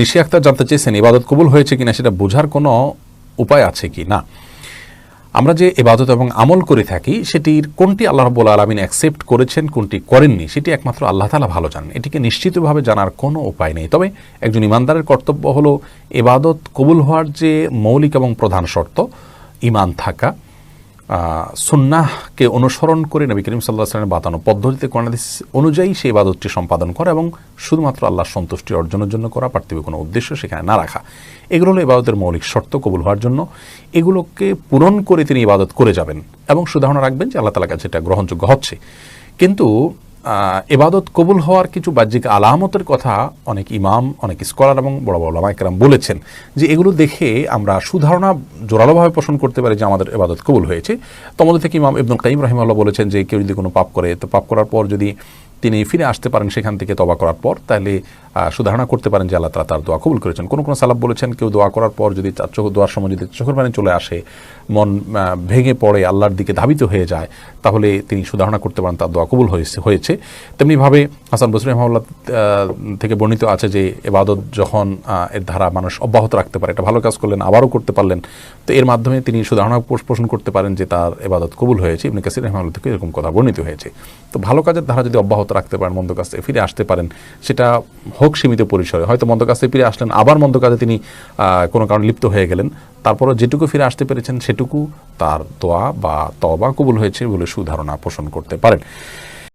নিশি আক্তার জানতে চেয়েছেন, ইবাদত কবুল হয়েছে কিনা সেটা বোঝার কোনো উপায় আছে কি? না। আমরা যে এবাদত এবং আমল করে থাকি, সেটির কোনটি আল্লাহ রব্বুল আলমিন অ্যাকসেপ্ট করেছেন, কোনটি করেননি, সেটি একমাত্র আল্লাহ তালা ভালো জানেন। এটিকে নিশ্চিতভাবে জানার কোনো উপায় নেই। তবে একজন ইমানদারের কর্তব্য হলো এবাদত কবুল হওয়ার যে মৌলিক এবং প্রধান শর্ত, ইমান থাকা। সুন্নাহকে অনুসরণ করে নবী করিম সাল্লাহ সাল্লামের বাতানো পদ্ধতিতে কোরআনাদিস অনুযায়ী সেই ইবাদতটি সম্পাদন করা এবং শুধুমাত্র আল্লাহর সন্তুষ্টি অর্জনের জন্য করা, পার্থিব কোনো উদ্দেশ্য সেখানে না রাখা। এগুলো হলো ইবাদতের মৌলিক শর্ত কবুল হওয়ার জন্য। এগুলোকে পূরণ করে তিনি ইবাদত করে যাবেন এবং সুধারণা রাখবেন যে আল্লাহ তালা কাছে এটা গ্রহণযোগ্য হচ্ছে। কিন্তু এবাদত কবুল হওয়ার কিছু বাহ্যিক আলামতের কথা অনেক ইমাম, অনেক স্কলার এবং বড় বড় লামাইকরাম বলেছেন যে এগুলো দেখে আমরা সুধারণা জোরালোভাবে পোষণ করতে পারি যে আমাদের এবাদত কবুল হয়েছে। তোমাদের থেকে ইমাম ইবনুল কাইম রহিমাল্লাহ বলেছেন যে কেউ যদি কোনো পাপ করে, তো পাপ করার পর যদি তিনি ফিরে আসতে পারেন সেখান থেকে তবা করার পর, তাহলে সুধারণা করতে পারেন যে আল্লাহ তালা তার দোয়া কবুল করেছেন। কোনো কোনো সালাব বলেছেন, কেউ দোয়া করার পর যদি তার চোখ, দোয়ার সময় যদি চোখের পানি চলে আসে, মন ভেঙে পড়ে, আল্লাহর দিকে ধাবিত হয়ে যায়, তাহলে তিনি সুধারণা করতে পারেন তার দোয়া কবুল হয়েছে হয়েছে। তেমনিভাবে হাসান বসরি রহমাল্লাহ থেকে বর্ণিত আছে যে, এবাদত যখন এর ধারা মানুষ অব্যাহত রাখতে পারে, এটা ভালো কাজ করলেন, আবারও করতে পারলেন। তো এর মাধ্যমে তিনি সুধারণা পোষ- পোষণ করতে পারেন যে তার এবাদত কবুল হয়েছে। ইবনে কাসির রহমাল্লাহ থেকে এরকম কথা বর্ণিত হয়েছে। তো ভালো কাজের ধারা যদি অব্যাহত রাখতে পারেন মন্দ কাজ ফিরে আসতে পারেন, সেটা হোক সীমিত পরিসরে। হয়তো মন্দ কাজ ফিরে আসলেন, আবার মন্দ কাজে তিনি কোনো কারণে লিপ্ত হয়ে গেলেন। তারপরও যেটুকু ফিরে আসতে পেরেছেন, সেটুকু তার দোয়া বা তবা কবুল হয়েছে বলে সুধারণা পোষণ করতে পারেন।